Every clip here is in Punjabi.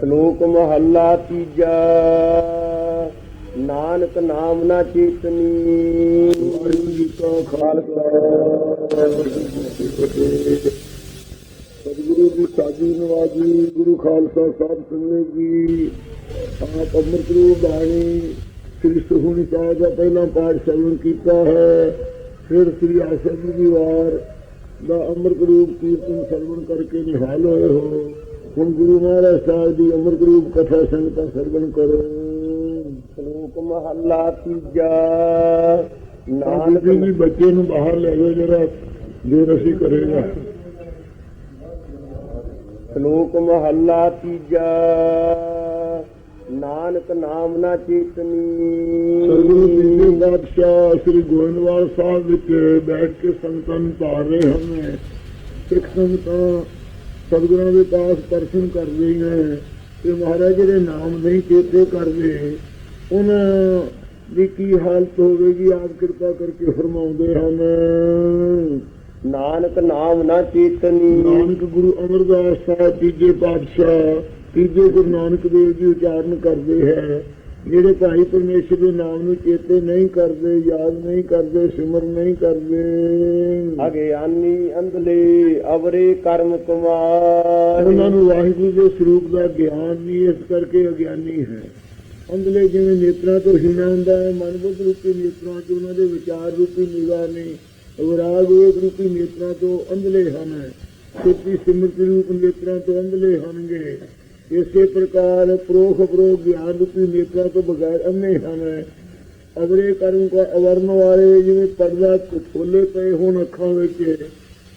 ਸ਼ਲੋਕ ਮਹੱਲਾ ਤੀਜਾ। ਨਾਨਕ ਨਾਮ ਨਾ ਚੇਤਨੀ। ਵਾਹਿਗੁਰੂ ਜੀ ਕਾ ਖਾਲਸਾ ਸਤਿਗੁਰੂ ਜੀ, ਸਾਜੀ ਨਵਾਜੀ, ਗੁਰੂ ਖਾਲਸਾ ਸਾਹਿਬ ਸੰਗਤ ਜੀ, ਆਪ ਅੰਮ੍ਰਿਤ ਰੂਪ ਬਾਣੀ ਸ੍ਰੀ ਸੁਖਮਨੀ ਸਾਹਿਬ ਦਾ ਪਹਿਲਾ ਪਾਠ ਸ਼ਰਵਣ ਕੀਤਾ ਹੈ। ਫਿਰ ਸ੍ਰੀ ਆਸ਼ਾ ਜੀ ਦੀ ਵਾਰ ਦਾ ਅੰਮ੍ਰਿਤ ਰੂਪ ਕੀਰਤਨ ਸਰਵਣ ਕਰਕੇ ਨਿਹਾਲ ਹੋਏ ਹੋ। ਹੁਣ ਗੁਰੂ ਮਹਾਰਾਜ ਸਾਹਿਬ ਦੀ ਅੰਮ੍ਰਿਤ ਰੂਪ ਕਥਾ ਸੰਗਤਾਂ ਸਰਵਣ ਕਰੋ। ਸ਼ਲੋਕ ਮਹੱਲਾ ਤੀਜਾ। ਨਾਨਕ ਵੀ ਬੱਚੇ ਨੂੰ ਬਾਹਰ ਲੈ ਜਾਓ ਜਰਾ ਦੇਰ ਅਸੀਂ ਕਰੇਗਾ। ਸ਼ਲੋਕ ਮਹੱਲਾ ਤੀਜਾ। ਨਾਨਕ ਨਾਮ ਨਾ ਚੇਤਨੀ। ਸਰਗੁਰੂ ਤੀਜੇ ਪਾਤਸ਼ਾਹ ਸ੍ਰੀ ਗੋਇੰਦਵਾਲ ਸਾਹਿਬ ਵਿੱਚ ਬੈਠ ਕੇ ਸੰਗਤਾਂ ਨੂੰ ਰਹੇ ਹਨ। ਸਿੱਖ ਸੰਗਤਾਂ ਸਤਿਗੁਰਾਂ ਦੇ ਪਾਸ ਦਰਸ਼ਨ ਕਰ ਰਹੀਆਂ ਤੇ ਮਹਾਰਾਜ ਜਿਹੜੇ ਨਾਮ ਨਹੀਂ ਚੇਤੇ ਕਰਦੇ। ਉਹਨਾਂ ਦੀ ਕੀ ਹਾਲਤ ਹੋਵੇਗੀ? ਆਪ ਕਿਰਪਾ ਕਰਕੇ ਫਰਮਾਉਂਦੇ ਹਨ। ਨਾਨਕ ਨਾਮ ਨਾ ਚੇਤਨੀ ਨਾਨਕ ਗੁਰੂ ਅਮਰਦਾਸ ਸਾਹਿਬ ਤੀਜੇ ਪਾਤਸ਼ਾਹ ਤੀਜੇ ਗੁਰੂ ਨਾਨਕ ਦੇਵ ਜੀ ਉਚਾਰਨ ਕਰਦੇ ਹੈ। ਜਿਹੜੇ ਭਾਈ ਪਰਮੇਸ਼ਰ ਦੇ ਨਾਮ ਨੂੰ ਚੇਤੇ ਨਹੀਂ ਕਰਦੇ ਯਾਦ ਨਹੀਂ ਕਰਦੇ ਸਿਮਰਨ ਨਹੀਂ ਕਰਦੇ। ਅਗਿਆਨੀ ਅੰਧਲੇ ਅਵਰੇ ਕਰਮ ਕੁਮਾਰ। ਉਹਨਾਂ ਨੂੰ ਵਾਹਿਗੁਰੂ ਦੇ ਸਰੂਪ ਦਾ ਗਿਆਨ ਨਹੀਂ ਇਸ ਕਰਕੇ ਅਗਿਆਨੀ ਹੈ। ਅੰਦਲੇ ਜਿਵੇਂ ਨੇਤਰਾਂ ਤੋਂ ਹੀਣਾ ਹੁੰਦਾ ਹੈ ਮਨ ਬੁੱਧ ਰੂਪੀ ਨੇਤਰਾਂ 'ਚ ਉਹਨਾਂ ਦੇ ਵਿਚਾਰ ਰੂਪੀ ਨਿਗਾਹ ਨੇ ਵਿਰਾਗ ਵੇਗ ਰੂਪੀ ਨੇਤਰਾਂ ਤੋਂ ਅੰਧਲੇ ਹਨ। ਸਿੱਧੀ ਸਿਮਰਤੀ ਰੂਪ ਨੇਤਰਾਂ ਤੋਂ ਅੰਧਲੇ ਹਨਗੇ ਇਸੇ ਪ੍ਰਕਾਰ ਪ੍ਰੋਖ ਪ੍ਰੋਖ ਗਿਆਨ ਰੂਪੀ ਨੇਤਰਾਂ ਤੋਂ ਬਗੈਰ ਅੰਨੇ ਹਨ। ਅਵਰੇ ਕਰਮ ਕੋ ਅਵਰਨ ਵਾਲੇ ਜਿਵੇਂ ਪਰਦਾ ਖੋਲੇ ਪਏ ਹੋਣ ਅੱਖਾਂ ਵਿੱਚ,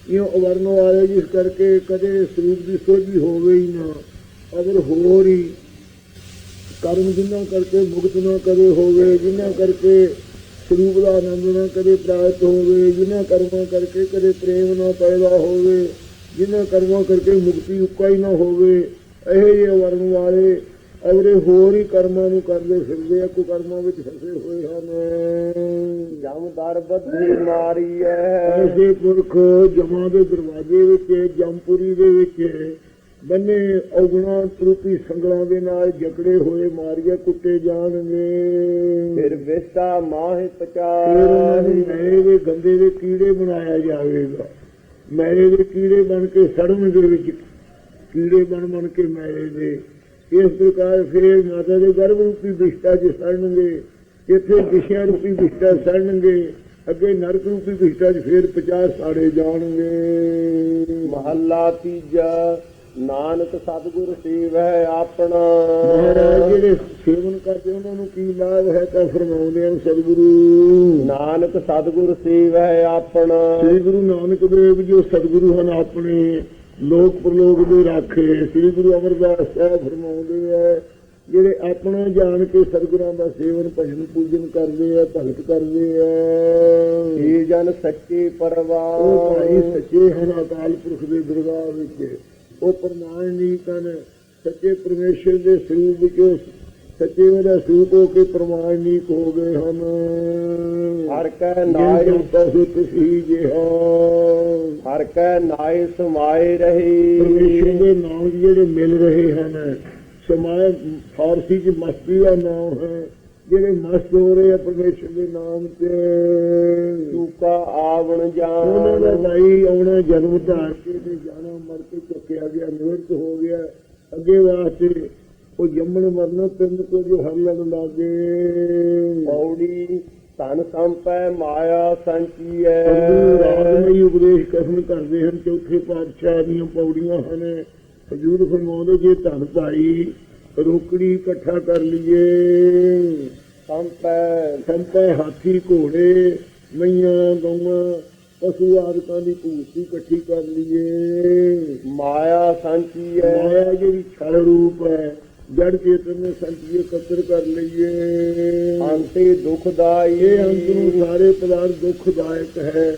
ਇਉਂ ਅਵਰਨ ਵਾਲੇ ਜਿਸ ਕਰਕੇ ਕਦੇ ਸਰੂਪ ਦੀ ਸੋਝੀ ਹੋਵੇ ਹੀ ਨਾ। ਅਗਰ ਹੋਰ ਹੀ ਕਰਮ ਜਿਨ੍ਹਾਂ ਕਰਕੇ ਮੁਕਤ ਨਾ ਕਰੇ ਹੋਵੇ ਜਿਨ੍ਹਾਂ ਕਰਕੇ ਸਰੂਪ ਦਾ ਆਨੰਦ ਨਾ ਕਦੇ ਪ੍ਰਾਪਤ ਹੋਵੇ ਜਿਨ੍ਹਾਂ ਕਰਮਾਂ ਕਰਕੇ ਕਦੇ ਪ੍ਰੇਮ ਨਾ ਪੈਦਾ ਹੋਵੇ ਜਿਨ੍ਹਾਂ ਕਰਮਾਂ ਕਰਕੇ ਮੁਕਤੀ ਉੱਕਾ ਹੀ ਨਾ ਹੋਵੇ ਇਹ ਵਰਨ ਵਾਲੇ ਅਗਰੇ ਹੋਰ ਹੀ ਕਰਮਾਂ ਨੂੰ ਕਰਦੇ ਫਿਰਦੇ ਆ ਕੋ ਕਰਮਾਂ ਵਿੱਚ ਫਸੇ ਹੋਏ ਹਨ। ਜਮ ਦਰ ਬੱਧੀ ਮਾਰੀ ਐ ਐਸੇ ਪੁਰਖ ਜਮਾਂ ਦੇ ਦਰਵਾਜ਼ੇ ਵਿੱਚ ਜੰਪੁਰੀ ਦੇ ਵਿੱਚ ਬੰਨੇ ਔਗਣਾ ਰੂਪੀ ਸੰਗਲਾਂ ਦੇ ਨਾਲ ਜਕੜੇ ਹੋਏ ਮਾਰੀਏ ਕੁੱਟੇ ਜਾਣਗੇ। ਫਿਰ ਵਿਸਾ ਮਾਹਿ ਪਚਾਰੀ। ਮੈਲੇ ਦੇ ਗੰਦੇ ਦੇ ਕੀੜੇ ਬਣਾਇਆ ਜਾਵੇਗਾ। ਮੈਲੇ ਦੇ ਕੀੜੇ ਬਣ ਕੇ ਸੜਨਗੇ ਵਿੱਚ ਕੀੜੇ ਬਣ ਬਣ ਕੇ ਮੈਲੇ ਦੇ ਇਸ ਪ੍ਰਕਾਰ ਫਿਰ ਮਾਤਾ ਦੇ ਗਰਭ ਰੂਪੀ ਵਿਸ਼ਟਾ 'ਚ ਸੜਨਗੇ। ਇੱਥੇ ਵਿਸ਼ਿਆ ਰੂਪੀ ਵਿਸ਼ਟਾ ਸੜਨਗੇ। ਅੱਗੇ ਨਰਕ ਰੂਪੀ ਵਿਸ਼ਟਾ 'ਚ ਫਿਰ 50 ਸਾੜੇ ਜਾਣਗੇ। ਮਹੱਲਾ ਤੀਜਾ ਨਾਨਕ ਸਤਿਗੁਰ ਸੇਵੈ ਆਪਣਾ। ਜਿਹੜੇ ਸੇਵਨ ਕਰਦੇ ਉਹਨਾਂ ਨੂੰ ਕੀ ਲਾਭ ਹੈ ਤਾਂ ਫਰਮਾਉਂਦੇ ਹਨ ਸਤਿਗੁਰੂ। ਨਾਨਕ ਸਤਿਗੁਰ ਸੇਵੈ ਆਪਣਾ। ਸ੍ਰੀ ਗੁਰੂ ਨਾਨਕ ਦੇਵ ਜੀ ਸਤਿਗੁਰੂ ਹਨ ਆਪਣੇ। ਲੋਕ ਪ੍ਰਲੋਕ ਦੇ ਰਾਖੇ ਸ੍ਰੀ ਗੁਰੂ ਅਮਰਦਾਸ ਸਾਹਿਬ ਫਰਮਾਉਂਦੇ ਆ ਜਿਹੜੇ ਆਪਣਾ ਜਾਣ ਕੇ ਸਤਿਗੁਰਾਂ ਦਾ ਸੇਵਨ ਭਜਨ ਪੂਜਨ ਕਰਦੇ ਆ ਭਗਤ ਕਰਦੇ ਆ। ਇਹ ਜਨ ਸੱਚੇ ਉਹ ਭਾਈ ਪਰਵਾਹ ਸੱਚੇ ਹਨ ਅਕਾਲ ਪੁਰਖ ਦੇ ਦਰਗਾਹ ਵਿੱਚ। ਉਹ ਪ੍ਰਮਾਣਿਕ ਹਨ ਸੱਚੇ ਪਰਮੇਸ਼ਰ ਦੇ ਸਰੂਪ ਵਿੱਚ ਉਹ ਸੱਚੇ ਉਹਦਾ ਸਰੂਪ ਹੋ ਕੇ ਪ੍ਰਮਾਣਿਕ ਹੋ ਗਏ ਹਨ। ਹਰ ਕੈ ਨਾਇ ਤਸੇ ਤੁਸੀਂ ਜਿਹਾ ਹਰ ਕੈ ਨਾਇ ਸਮਾਏ ਰਹੀ। ਪਰਮੇਸ਼ਰ ਦੇ ਨਾਮ ਜਿਹੜੇ ਮਿਲ ਰਹੇ ਹਨ ਸਮਾਏ ਫਾਰਸੀ ਚ ਮਸਤੀ ਦਾ ਨਾਮ ਹੈ ਜਿਹੜੇ ਮਸਤ ਹੋ ਰਹੇ ਆ ਪਰਮੇਸ਼ਰ ਦੇ ਨਾਮ ਤੇ। ਚੂਕਾ ਆਵਣ ਉਹਨਾਂ ਦਾ ਜਾਣ ਭਾਈ ਆਉਣਾ ਜਨਮ ਧਾਰ ਕੇ ਤੇ ਜਾਣਾ ਮਰ ਕੇ ਚੁੱਕਿਆ ਗਿਆ ਨਿਵਰਤ ਹੋ ਗਿਆ। ਅੱਗੇ ਵਾਸਤੇ ਉਹ ਜੰਮਣ ਮਰਨ ਪਿੰਡ ਕੋ ਜੋ ਹਰ ਲੜ ਲਾਗੇ। ਪੌੜੀ ਧਨ ਸੰਪੈ ਮਾਇਆ ਸੰਚੀਐ। ਗੁਰੂ ਰਾਗਮਈ ਉਪਦੇਸ਼ ਕਥਨ ਕਰਦੇ ਹਨ ਚੌਥੇ ਪਾਤਸ਼ਾਹ ਦੀਆਂ ਪੌੜੀਆਂ ਹਨ। ਹਜੂਰ ਫਰਮਾਉਂਦੇ ਜੇ ਧਨ ਭਾਈ ਰੋਕੜੀ ਇਕੱਠਾ ਕਰ ਲਈਏ। ਸੰਪੈ। ਸੰਪੈ ਹਾਥੀ ਘੋੜੇ ਮਈਆਂ ਗਊਆਂ ਪਸ਼ੂ ਆਦਿਕਾਂ ਦੀ ਭੂਤੀ ਇਕੱਠੀ ਕਰ ਲਈਏ। ਮਾਇਆ ਸੰਚੀਐ। ਮਾਇਆ ਜਿਹੜੀ ਛਲ ਰੂਪ ਹੈ ਜੜ ਚੇਤਨ ਨੇ ਸੰਤੀਏ ਇਕੱਤਰ ਕਰ ਲਈਏ। ਅੰਤੇ ਦੁਖਦਾਈ ਇਹ ਅੰਤ ਨੂੰ ਸਾਰੇ ਪਦਾਰਥ ਦੁਖਦਾਇਕ ਹੈ।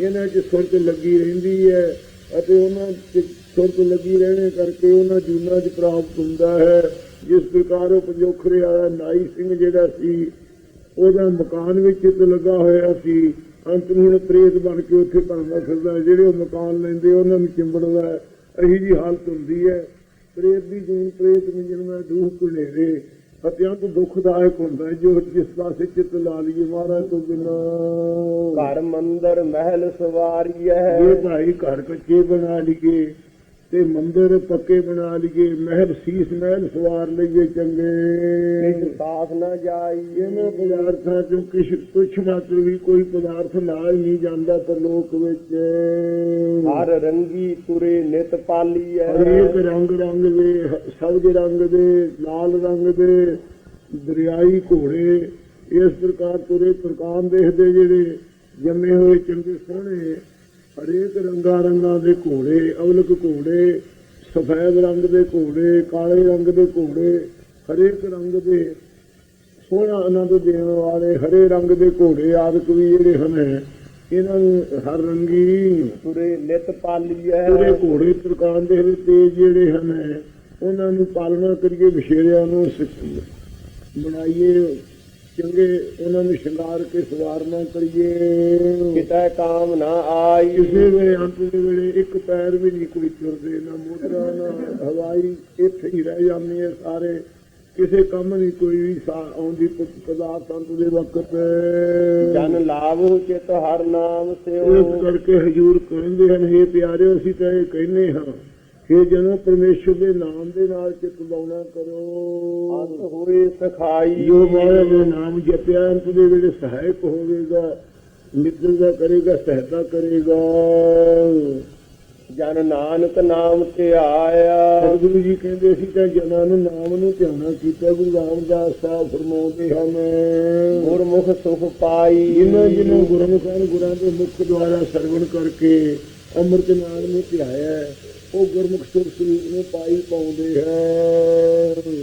ਇਹਨਾਂ 'ਚ ਸੁਰਤ ਲੱਗੀ ਰਹਿੰਦੀ ਹੈ ਅਤੇ ਉਹਨਾਂ 'ਚ ਸੁਰਤ ਲੱਗੀ ਰਹਿਣੇ ਕਰਕੇ ਉਹਨਾਂ ਜੂਨਾਂ 'ਚ ਪ੍ਰਾਪਤ ਹੁੰਦਾ ਹੈ। ਜਿਸ ਪ੍ਰਕਾਰ ਉਹ ਪੰਜੋਖਰੇ ਵਾਲਾ ਨਾਈ ਸਿੰਘ ਜਿਹੜਾ ਸੀ ਉਹਦਾ ਮਕਾਨ ਵਿੱਚ ਚਿੱਤ ਲੱਗਾ ਹੋਇਆ ਸੀ। ਅੰਤ ਨੂੰ ਪ੍ਰੇਤ ਬਣ ਕੇ ਉੱਥੇ ਭਰਦਾ ਫਿਰਦਾ। ਜਿਹੜੇ ਉਹ ਮਕਾਨ ਲੈਂਦੇ ਉਹਨਾਂ ਨੂੰ ਚਿੰਬੜਦਾ ਹੈ। ਇਹੀ ਜੀ ਹਾਲਤ ਹੁੰਦੀ ਹੈ। ਪ੍ਰੇਤ ਦੀ ਜੀਨ ਪ੍ਰੇਤ ਨੂੰ ਜਨਮ ਦੂਹ ਕੁਨੇਰੇ ਅਤਿਅੰਤ ਦੁਖਦਾਇਕ ਹੁੰਦਾ ਹੈ ਜੋ ਜਿਸ ਪਾਸੇ ਚਿੱਤ ਲਾ ਲਈਏ ਮਹਾਰਾਜ ਤੋਂ ਬਿਨਾ। ਘਰ ਮੰਦਰ ਮਹਿਲ ਸਵਾਰੀਐ। ਇਹ ਭਾਈ ਘਰ ਕੱਚੇ ਬਣਾ ਲਈਏ। ਤੇ ਮੰਦਰ ਪੱਕੇ ਬਣਾ ਲਈਏ ਮਹਿਲ ਸੀਸ ਮਹਿਲ ਸਵਾਰ ਲਈਏ ਚੰਗੇ। ਸਾਥ ਨਾ ਜਾਈ ਇਹਨਾਂ ਪਦਾਰਥਾਂ ਚੋਂ ਕਿਛ ਕੁਛ ਮਾਤਰ ਵੀ ਕੋਈ ਪਦਾਰਥ ਨਾਲ ਨਹੀਂ ਜਾਂਦਾ ਪਰਲੋਕ ਵਿੱਚ। ਹਰ ਰੰਗੀ ਤੁਰੇ ਨਿਤ ਪਾਲੀਐ। ਹਰੇਕ ਰੰਗ ਰੰਗ ਦੇ ਹ- ਸਬਜ਼ ਰੰਗ ਦੇ ਲਾਲ ਰੰਗ ਦੇ ਦਰਿਆਈ ਘੋੜੇ ਇਸ ਪ੍ਰਕਾਰ ਤੁਰੇ ਪ੍ਰਕਾਮ ਦੇਖਦੇ ਜਿਹੜੇ ਜੰਮੇ ਹੋਏ ਚੰਗੇ ਸੋਹਣੇ ਹਰੇਕ ਰੰਗਾ ਰੰਗਾਂ ਦੇ ਘੋੜੇ ਅਵਲਕ ਘੋੜੇ ਸਫੈਦ ਰੰਗ ਦੇ ਘੋੜੇ ਕਾਲੇ ਰੰਗ ਦੇ ਘੋੜੇ ਹਰੇਕ ਰੰਗ ਦੇ ਸੋਹਣਾ ਆਨੰਦ ਦੇਣ ਵਾਲੇ ਹਰੇ ਰੰਗ ਦੇ ਘੋੜੇ ਆਦਿਕ ਵੀ ਜਿਹੜੇ ਹਨ ਇਹਨਾਂ ਨੂੰ ਹਰ ਰੰਗੀ ਤੁਰੇ ਨਿਤ ਪਾਲੀਐ। ਪੂਰੇ ਘੋੜੇ ਪ੍ਰਕਾਰ ਦੇ ਤੇਜ ਜਿਹੜੇ ਹਨ ਉਹਨਾਂ ਨੂੰ ਪਾਲਣਾ ਕਰੀਏ ਵਿਸ਼ੇਰਿਆਂ ਨੂੰ ਸਿ- ਬਣਾਈਏ ਚੰਗੇ ਉਹਨਾਂ ਨੂੰ ਸ਼ਿੰਗਾਰ ਕੇ ਸਵਾਰਨਾ ਕਰੀਏ। ਕਿਤੈ ਕਾਮ ਨਾ ਆਈ। ਕਿਸੇ ਵੇਲੇ ਅੰਤ ਦੇ ਵੇਲੇ ਇੱਕ ਪੈਰ ਵੀ ਨਹੀਂ ਕੋਈ ਤੁਰਦੇ ਨਾ ਮੋਟਰਾਂ ਨਾ ਹਵਾਈ। ਇੱਥੇ ਹੀ ਰਹਿ ਜਾਂਦੇ ਸਾਰੇ। ਕਿਸੇ ਕੰਮ ਨਹੀਂ ਕੋਈ ਵੀ ਆਉਂਦੀ ਪਦਾਰਥ ਅੰਤ ਦੇ ਵਕਤ। ਜਨ ਲਾਭੋ ਚਿਤ ਹਰ ਨਾਮ ਇਸ ਸਿਓ ਕਰਕੇ ਹਜੂਰ ਕਹਿੰਦੇ ਹਨ हे ਪਿਆਰਿਓ ਅਸੀਂ ਤਾਂ ਇਹ ਕਹਿੰਦੇ ਹਾਂ ਕਿ ਜਨੋ ਪਰਮੇਸ਼ਰ ਦੇ ਨਾਮ ਦੇ ਨਾਲ ਚਿਤ ਲਾਉਣਾ ਅੰਤ ਕਰੋ ਹੋਏ ਸਖਾਈ। ਜੋ ਮਾਇਆ ਦੇ ਨਾਮ ਜਪਿਆ ਅੰਤ ਦੇ ਵੇਲੇ ਸਹਾਇਕ ਹੋਵੇਗਾ ਮਿੱਤਰ ਦਾ ਕਰੇਗਾ ਸਹਾਇਤਾ ਕਰੇਗਾ। ਜਨ ਨਾਨਕ ਨਾਮ ਧਿਆਇਆ ਸਤਿਗੁਰੂ ਜੀ ਕਹਿੰਦੇ ਸੀ ਤਾਂ ਜਨਾਂ ਨੂੰ ਨਾਮ ਨੂੰ ਧਿਆਨਾ ਕੀਤਾ ਗੁਰੂ ਰਾਮਦਾਸ ਸਾਹਿਬ ਫਰਮਾਉਂਦੇ ਹਨ। ਗੁਰਮੁਖ ਸੁਖ ਪਾਈ। ਜਿਨ੍ਹਾਂ ਜਿਨ੍ਹਾਂ ਗੁਰਮੁਖਾਂ ਗੁਰਾਂ ਦੇ ਮੁਖ ਦੁਆਰਾ ਸਰਵਣ ਕਰਕੇ ਅੰਮ੍ਰਿਤ ਨਾਮ ਨੂੰ ਧਿਆਇਆ ਉਹ ਗੁਰਮੁਖ ਸੁਰ ਨੂੰ ਪਾਈ ਪਾਉਂਦੇ। ਹੈ